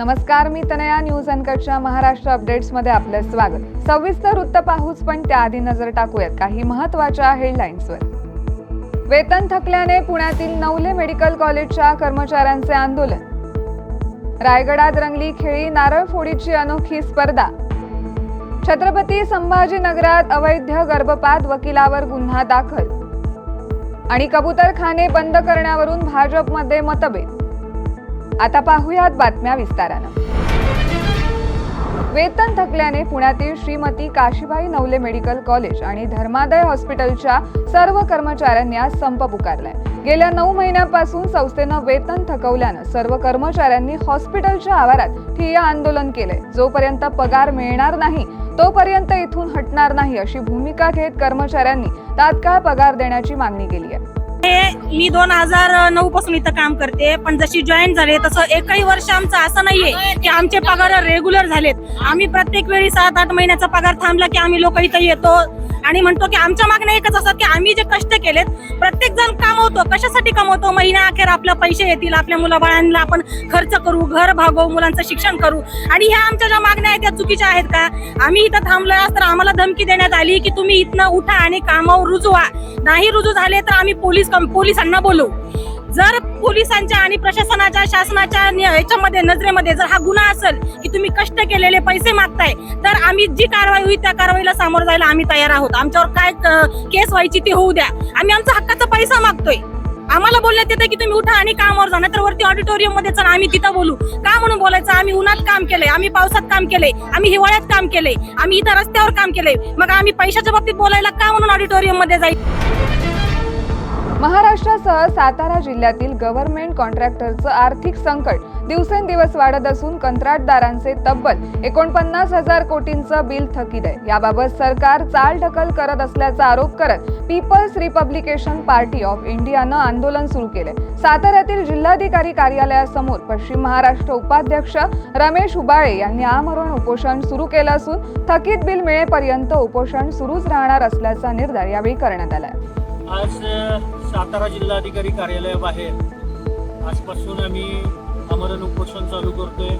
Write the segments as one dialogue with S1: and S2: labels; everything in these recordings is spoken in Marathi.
S1: नमस्कार मी तनया. न्यूज अनकटच्या महाराष्ट्र अपडेट्समध्ये आपलं स्वागत. सविस्तर वृत्त पाहूच पण त्याआधी नजर टाकूयात. काही महत्त्वाच्या हेडलाईन्सवर वेतन थकल्याने पुण्यातील नवले मेडिकल कॉलेजच्या कर्मचाऱ्यांचे आंदोलन. रायगडात रंगली खेळी नारळ फोडीची अनोखी स्पर्धा. छत्रपती संभाजीनगरात अवैध गर्भपात वकिलावर गुन्हा दाखल. आणि कबूतरखाने बंद करण्यावरून भाजपमध्ये मतभेद. आता पाहूयात बातम्या विस्तारानं. वेतन थकल्याने पुण्यातील श्रीमती काशीबाई नवले मेडिकल कॉलेज आणि धर्मादय हॉस्पिटलच्या सर्व कर्मचाऱ्यांनी आज संप पुकारलाय. गेल्या नऊ महिन्यापासून संस्थेनं वेतन थकवल्यानं सर्व कर्मचाऱ्यांनी हॉस्पिटलच्या आवारात ठिय्या आंदोलन केलंय. जोपर्यंत पगार मिळणार नाही तोपर्यंत इथून हटणार नाही अशी भूमिका घेत कर्मचाऱ्यांनी तात्काळ पगार देण्याची मागणी केली आहे.
S2: हे मी दोन हजार नऊ पासून इथं काम करते पण जशी जॉईन झाले तसं एकही वर्ष आमचं असं नाहीये की आमचे पगार रेग्युलर झालेत. आम्ही प्रत्येक वेळी सात आठ महिन्याचा पगार थांबला की आम्ही लोक इथं येतो आणि म्हणतो की आमच्या मागण्या एकच असतात की आम्ही जे कष्ट केलेत प्रत्येक जण कमवतो. कशासाठी कमवतो? महिना अखेर आपल्या पैसे येतील आपल्या मुलाबाळांना आपण खर्च करू घर भागवू मुलांचं शिक्षण करू. आणि ह्या आमच्या ज्या मागण्या आहेत त्या चुकीच्या आहेत का? आम्ही इथं थांबलो तर आम्हाला धमकी देण्यात आली की तुम्ही इथनं उठा आणि कामावर रुजवा नाही रुजू झाले तर आम्ही पोलीस कम- पोलिसांना बोलवू जर पोलिसांच्या आणि प्रशासनाच्या शासनाच्या याच्यामध्ये नजरेमध्ये जर हा गुन्हा असेल की तुम्ही कष्ट केलेले पैसे मागताय तर आम्ही जी कारवाई होईल त्या कारवाईला सामोरं जायला आम्ही तयार आहोत. आमच्यावर काय केस व्हायची ती होऊ द्या. आम्ही आमचा हक्काचा पैसा मागतोय. आम्हाला बोलण्यात येतं की तुम्ही उठा आणि कामावर जा तर वरती ऑडिटोरियममध्ये चला आम्ही तिथं बोलू. का म्हणून बोलायचं? आम्ही उन्हात काम केलंय आम्ही पावसात काम केलंय आम्ही हिवाळ्यात काम केलंय आम्ही इथं रस्त्यावर काम केलंय. मग आम्ही पैशाच्या बाबतीत बोलायला का म्हणून ऑडिटोरियममध्ये जायचं?
S1: महाराष्ट्रासह सातारा जिल्ह्यातील गव्हर्नमेंट कॉन्ट्रॅक्टरचं आर्थिक संकट. दिवसेंदिवस वाढत असून कंत्राटदारांचे तब्बल एकोणपन्नास हजार कोटींचं बिल थकीत आहे. याबाबत सरकार चालढकल करत असल्याचा आरोप करत पीपल्स रिपब्लिकेशन पार्टी ऑफ इंडियानं आंदोलन सुरू केलंय. साताऱ्यातील जिल्हाधिकारी कार्यालयासमोर पश्चिम महाराष्ट्र उपाध्यक्ष रमेश उबाळे यांनी आमरण उपोषण सुरू केलं असून थकीत बिल मिळेपर्यंत उपोषण सुरूच राहणार असल्याचा निर्धार यावेळी करण्यात आलाय.
S3: आज सातारा जिल्हाधिकारी कार्यालयाबाहेर आजपासून आम्ही आमरण उपोषण चालू करतोय.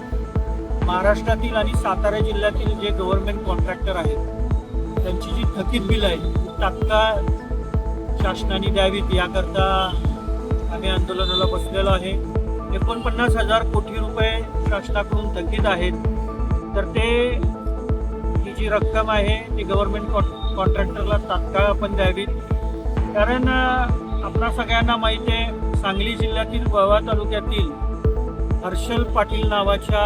S3: महाराष्ट्रातील आणि सातारा जिल्ह्यातील जे गव्हर्नमेंट कॉन्ट्रॅक्टर आहेत त्यांची जी थकीत बिल आहे ती तात्काळ शासनाने द्यावीत. याकरता आम्ही आंदोलनाला बसलेलो आहे. एकोणपन्नास हजार कोटी रुपये शासनाकडून थकीत आहेत. तर ते ही जी रक्कम आहे ती गव्हर्नमेंट कॉन्ट्रॅक्टरला तात्काळ आपण द्यावीत. कारण आपल्या आपणा सगळ्यांना माहिती आहे सांगली जिल्ह्यातील वळवा तालुक्यातील हर्षल पाटील नावाच्या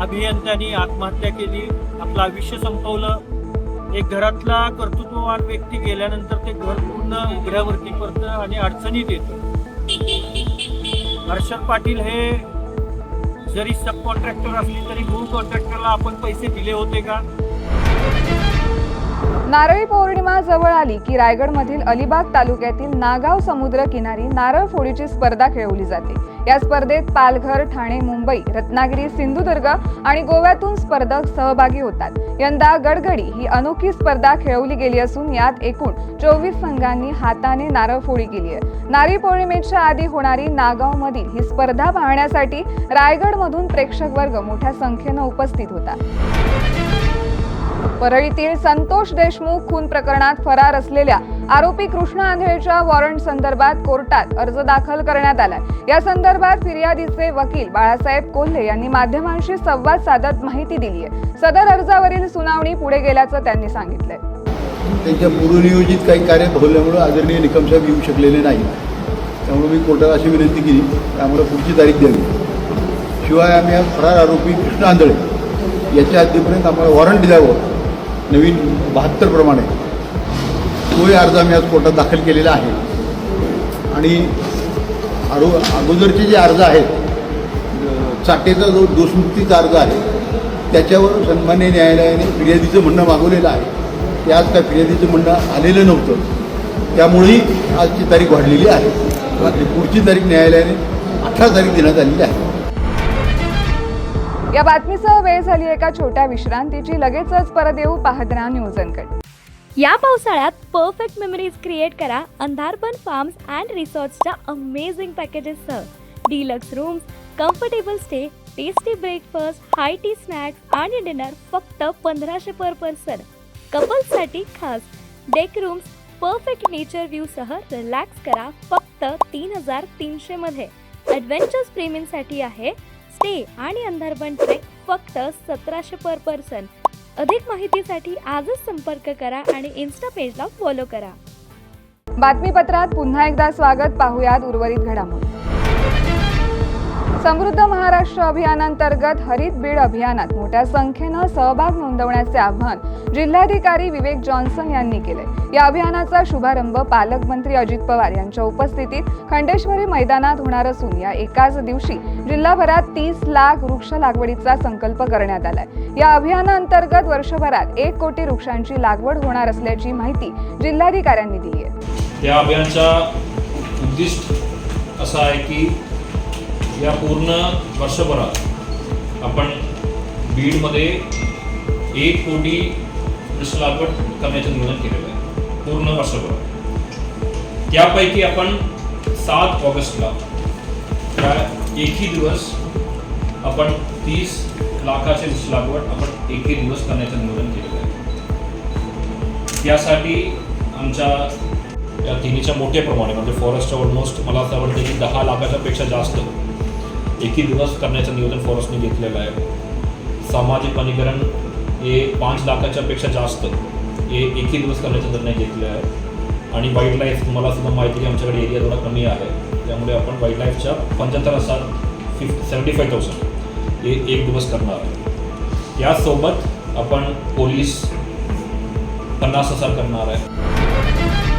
S3: अभियंत्यांनी आत्महत्या केली. आपलं आयुष्य संपवलं. एक घरातला कर्तृत्ववान व्यक्ती गेल्यानंतर ते घर पूर्ण उघड्यावरती पडतं आणि अडचणीत येतं. हर्षल पाटील हे जरी सब कॉन्ट्रॅक्टर असली तरी मूळ कॉन्ट्रॅक्टरला आपण पैसे दिले होते का?
S1: नारळी पौर्णिमा जवळ आली की रायगडमधील अलिबाग तालुक्यातील नागाव समुद्र किनारी नारळ फोडीची स्पर्धा खेळवली जाते. या स्पर्धेत पालघर ठाणे मुंबई रत्नागिरी सिंधुदुर्ग आणि गोव्यातून स्पर्धक सहभागी होतात. यंदा गडगडी ही अनोखी स्पर्धा खेळवली गेली असून यात एकूण चोवीस संघांनी हाताने नारळ फोडी केली आहे. नारळी पौर्णिमेच्या आधी होणारी नागाव मधील ही स्पर्धा पाहण्यासाठी रायगडमधून प्रेक्षक वर्ग मोठ्या संख्येनं उपस्थित होता. परळीतील संतोष देशमुख खून प्रकरणात फरार असलेल्या आरोपी कृष्ण आंधळेच्या वॉरंट संदर्भात कोर्टात अर्ज दाखल करण्यात आला या संदर्भात फिर्यादीचे वकील बाळासाहेब कोल्हे यांनी माध्यमांशी संवाद साधत माहिती दिली आहे. सदर अर्जावरील सुनावणी पुढे गेल्याचं त्यांनी सांगितलंय.
S4: त्यांच्या पूर्वनियोजित काही कार्य भरल्यामुळं आदरणीय निकमसाहेब येऊ शकलेले नाही. त्यामुळे मी कोर्टाला अशी विनंती केली की आम्हाला पुढची तारीख द्यावी. शिवाय आम्ही फरार आरोपी कृष्ण आंधळे याच्या आधीपर्यंत आम्हाला वॉरंट द्यावं नवीन बहात्तर प्रमाणे. तोही अर्ज आम्ही आज कोर्टात दाखल केलेला आहे. आणि अरो अगोदरचे जे अर्ज आहेत चाटेचा जो दोषमुक्तीचा अर्ज आहे त्याच्यावर सन्मान्य न्यायालयाने फिर्यादीचं म्हणणं मागवलेलं आहे. ते आज काय फिर्यादीचं म्हणणं आलेलं नव्हतं. त्यामुळेही आजची तारीख वाढलेली आहे. पुढची तारीख न्यायालयाने अठरा तारीख देण्यात आलेली आहे.
S1: या बातमीसह वेळ झाली एका छोट्या विश्रांतीची. लगेचच परत येऊ पाहत राहा न्यूज
S5: या पावसाळ्यात परफेक्ट मेमरीज क्रिएट करा अंधारपण फार्म्स अँड रिसॉर्ट्सच्या amazing पॅकेजेससह deluxe rooms comfortable stay tasty breakfast high tea snacks आणि डिनर फक्त पंधराशे पर पर्सन कपल्ससाठी खास. डेक रूम्स परफेक्ट नेचर व्ह्यूसह रिलॅक्स करा फक्त तीन हजार तीनशेमध्ये ॲडव्हेंचर्स प्रेमींसाठी आहे स्टे आणि अंधारबन ट्रेक फक्त सतराशे पर पर्सन. अधिक माहितीसाठी आजच संपर्क करा आणि इन्स्टा पेजला फॉलो करा.
S1: बातमीपत्रात पुन्हा एकदा स्वागत पाहुयात उर्वरित घडामोडी. समृद्ध महाराष्ट्र अभियानांतर्गत हरित बीड अभियानात मोठ्या संख्येनं सहभाग नोंदवण्याचे आवाहन जिल्हाधिकारी विवेक जॉन्सन यांनी केले. या अभियानाचा शुभारंभ पालकमंत्री अजित पवार यांच्या उपस्थितीत खंडेश्वरी मैदानात होणार असून या एकाच दिवशी जिल्हाभरात तीस लाख वृक्ष लागवडीचा संकल्प करण्यात आलाय. या अभियानांतर्गत वर्षभरात एक कोटी वृक्षांची लागवड होणार असल्याची माहिती जिल्हाधिकाऱ्यांनी दिली आहे.
S6: या अभियानचा उद्दिष्ट असा आहे की या पूर्ण वर्षभरात आपण बीडमध्ये एक कोटी लागवड करण्याचं नियोजन केलेलं आहे. पूर्ण वर्षभरात. त्यापैकी आपण सात ऑगस्टला त्या एकही दिवस आपण तीस लाखाचे वृक्ष लागवड आपण एकही दिवस करण्याचं नियोजन केलेलं आहे. त्यासाठी आमच्या या तिन्हीच्या मोठ्या प्रमाणे म्हणजे फॉरेस्ट ऑलमोस्ट मला असं वाटतं की दहा लाखाच्या पेक्षा जास्त एकही दिवस करण्याचं नियोजन फॉरेस्टने घेतलेलं आहे. सामाजिक वनीकरण हे पाच लाखाच्या पेक्षा जास्त हे एकही दिवस करण्याचा निर्णय घेतलेला आहे. आणि वाईल्ड लाईफ तुम्हाला सुद्धा माहिती आहे की आमच्याकडे एरिया थोडा कमी आहे. त्यामुळे आपण वाईल्ड लाईफच्या पंच्याहत्तर हजार फिफ्ट सेवन्टी फाय थाउजंड हे एक दिवस करणार आहे. यासोबत आपण पोलीस पन्नास हजार करणार आहे.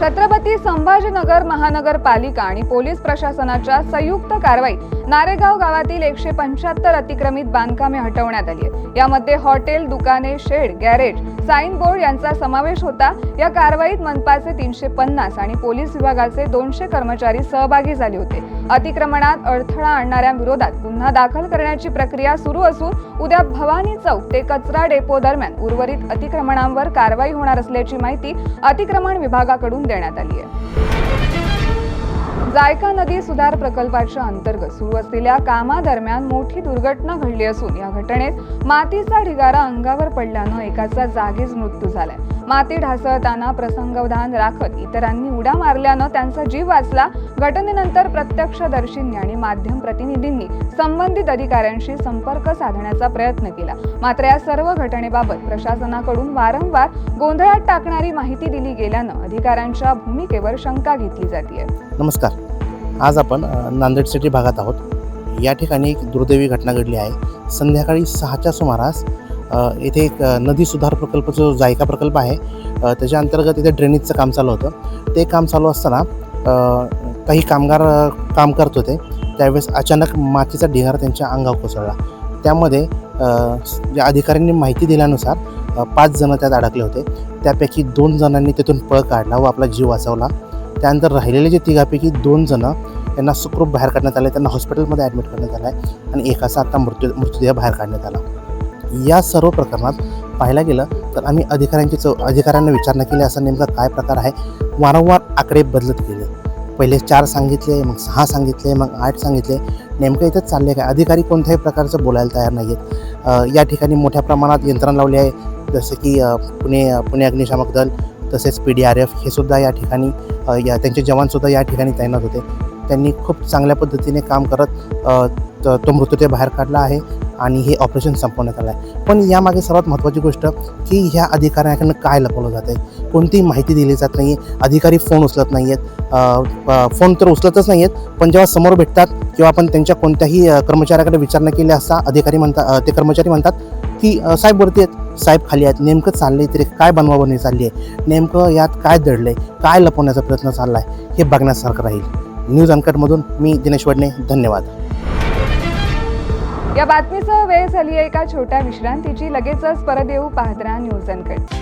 S1: छत्रपती संभाजीनगर महानगरपालिका आणि पोलीस प्रशासनाच्या संयुक्त कारवाईत नारेगाव गावातील एकशे पंच्याहत्तर अतिक्रमित बांधकामे हटवण्यात आली आहेत. यामध्ये हॉटेल दुकाने शेड गॅरेज साईन बोर्ड यांचा समावेश होता. या कारवाईत मनपाचे तीनशे पन्नास आणि पोलीस विभागाचे दोनशे कर्मचारी सहभागी झाले होते. अतिक्रमणात अडथळा आणणाऱ्या विरोधात गुन्हा दाखल करण्याची प्रक्रिया सुरू असून उद्या भवानी चौक ते कचरा डेपो दरम्यान उर्वरित अतिक्रमणांवर कारवाई होणार असल्याची माहिती अतिक्रमण विभागाकडून देण्यात आली आहे. जायका नदी सुधार प्रकल्पाच्या अंतर्गत सुरू असलेल्या कामादरम्यान मोठी दुर्घटना घडली असून या घटनेत मातीचा ढिगारा अंगावर पडल्यानं एकाचा जागीच मृत्यू झालाय. माती ढासळताना प्रसंगवधान राखत इतरांनी उड्या मारल्यानं त्यांचा जीव वाचला. घटनेनंतर प्रत्यक्षदर्शींनी आणि माध्यम प्रतिनिधींनी संबंधित अधिकाऱ्यांशी संपर्क साधण्याचा प्रयत्न केला. मात्र या सर्व घटनेबाबत प्रशासनाकडून वारंवार गोंधळात टाकणारी माहिती दिली गेल्यानं अधिकाऱ्यांच्या भूमिकेवर शंका घेतली जाते
S7: नमस्कार. आज आपण नांदेड सिटी भागात आहोत. या ठिकाणी एक दुर्दैवी घटना घडली आहे. संध्याकाळी सहाच्या सुमारास येथे एक नदी सुधार प्रकल्प जो जायका प्रकल्प आहे त्याच्या अंतर्गत इथे ड्रेनेजचं काम चालू होतं. ते काम चालू असताना काही कामगार काम करत होते. त्यावेळेस अचानक मातीचा ढिगारा त्यांच्या अंगावर कोसळला. त्यामध्ये ज्या अधिकाऱ्यांनी माहिती दिल्यानुसार पाच जणं त्यात अडकले होते. त्यापैकी दोन जणांनी तिथून पळ काढला व आपला जीव वाचवला. त्यानंतर राहिलेले जे तिघापैकी दोन जणं त्यांना सुखरूप बाहेर काढण्यात आले. त्यांना हॉस्पिटलमध्ये ॲडमिट करण्यात आलं आहे आणि एकाचा आता मृत्यू मृतदेह बाहेर काढण्यात आला. या सर्व प्रकरणात पाहायला गेलं तर आम्ही अधिकाऱ्यांची चौ अधिकाऱ्यांना विचारणा केली असा नेमका काय प्रकार आहे? वारंवार आकडे बदलत गेले. पहिले चार सांगितले मग सहा सांगितले मग आठ सांगितले. नेमकं इथं चालले काय अधिकारी कोणत्याही प्रकारचं बोलायला तयार नाही आहेत या ठिकाणी मोठ्या प्रमाणात यंत्रणा लावली आहे. जसं की पुणे पुणे अग्निशामक दल तसेच पी डी आर एफ हे सुद्धा या ठिकाणी या त्यांचे जवानसुद्धा या ठिकाणी तैनात होते. त्यांनी खूप चांगल्या पद्धतीने काम करत तो मृतदेह बाहेर काढला आहे आणि हे ऑपरेशन संपवण्यात आलं आहे. पण यामागे सर्वात महत्त्वाची गोष्ट की ह्या अधिकाऱ्यांकडनं काय लपवलं जात आहे कोणतीही माहिती दिली जात नाही आहे अधिकारी फोन उचलत नाही आहेत फोन तर उचलतच नाही आहेत पण जेव्हा समोर भेटतात किंवा आपण त्यांच्या कोणत्याही कर्मचाऱ्याकडे विचारणा केली असता अधिकारी म्हणतात ते कर्मचारी म्हणतात की साहेब वरती आहेत. साहेब खाली आहेत. नेमकं चाललंय तरी काय बनवाबनवी चालली आहे? नेमकं यात काय दडलंय? काय लपवण्याचा प्रयत्न चालला आहे हे बघण्यासारखं राहील. न्यूज अनकटमधून मी दिनेश वडणे. धन्यवाद.
S1: या बातमीसह वेळ झाली आहे एका छोट्या विश्रांतीची. लगेचच परत येऊ पाहत राहा न्यूज अनकट.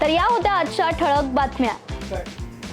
S5: तर या होत्या आजच्या ठळक बातम्या.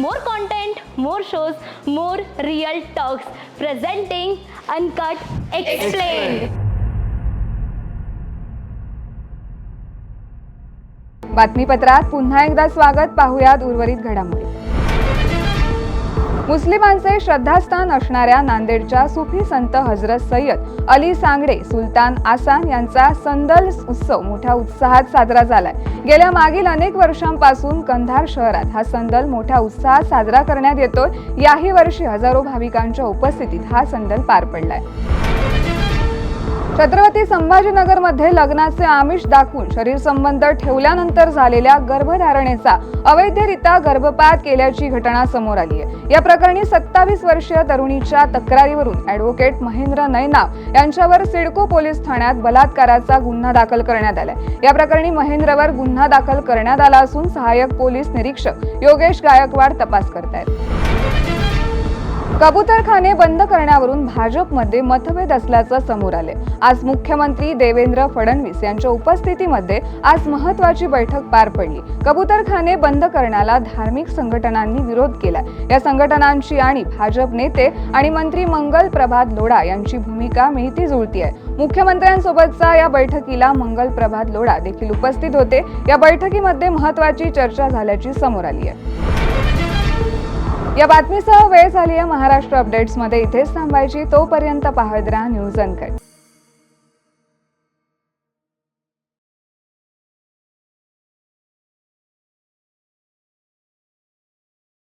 S5: More content more shows more real talks presenting uncut explain
S1: बातमीपत्रात पुन्हा एकदा स्वागत. पाहुयात उर्वरित घडामोडी. मुस्लिमांचे श्रद्धास्थान असणाऱ्या नांदेडच्या सुफी संत हजरत सय्यद अली सांगडे सुलतान आसान यांचा संदल उत्सव मोठ्या उत्साहात साजरा झालाय. गेल्या मागील अनेक वर्षांपासून कंधार शहरात हा संदल मोठ्या उत्साहात साजरा करण्यात येतोय. याही वर्षी हजारो भाविकांच्या उपस्थितीत हा संदल पार पडलाय. छत्रपती संभाजीनगरमध्ये लग्नाचे आमिष दाखवून शरीर संबंध ठेवल्यानंतर झालेल्या गर्भधारणेचा अवैधरित्या गर्भपात केल्याची घटना समोर आली आहे. या प्रकरणी सत्तावीस वर्षीय तरुणीच्या तक्रारीवरून ॲडव्होकेट महेंद्र नैनाव यांच्यावर सिडको पोलीस ठाण्यात बलात्काराचा गुन्हा दाखल करण्यात आलाय. या प्रकरणी महेंद्रवर गुन्हा दाखल करण्यात आला असून सहाय्यक पोलीस निरीक्षक योगेश गायकवाड तपास करतायत. कबूतरखाने बंद करण्यावरून भाजपमध्ये मतभेद असल्याचं समोर आले आज मुख्यमंत्री देवेंद्र फडणवीस यांच्या उपस्थितीमध्ये आज महत्वाची बैठक पार पडली. कबूतरखाने बंद करण्याला धार्मिक संघटनांनी विरोध केला या संघटनांची आणि भाजप नेते आणि मंत्री मंगल प्रभात लोढा यांची भूमिका मिळती जुळती आहे मुख्यमंत्र्यांसोबतचा या बैठकीला मंगल प्रभात लोढा देखील उपस्थित होते. या बैठकीमध्ये महत्वाची चर्चा झाल्याची समोर आली आहे या बातमीसह वेळ झाली आहे महाराष्ट्र अपडेट्समध्ये. इथेच थांबायची. तोपर्यंत पाहत राहा न्यूज अनकट.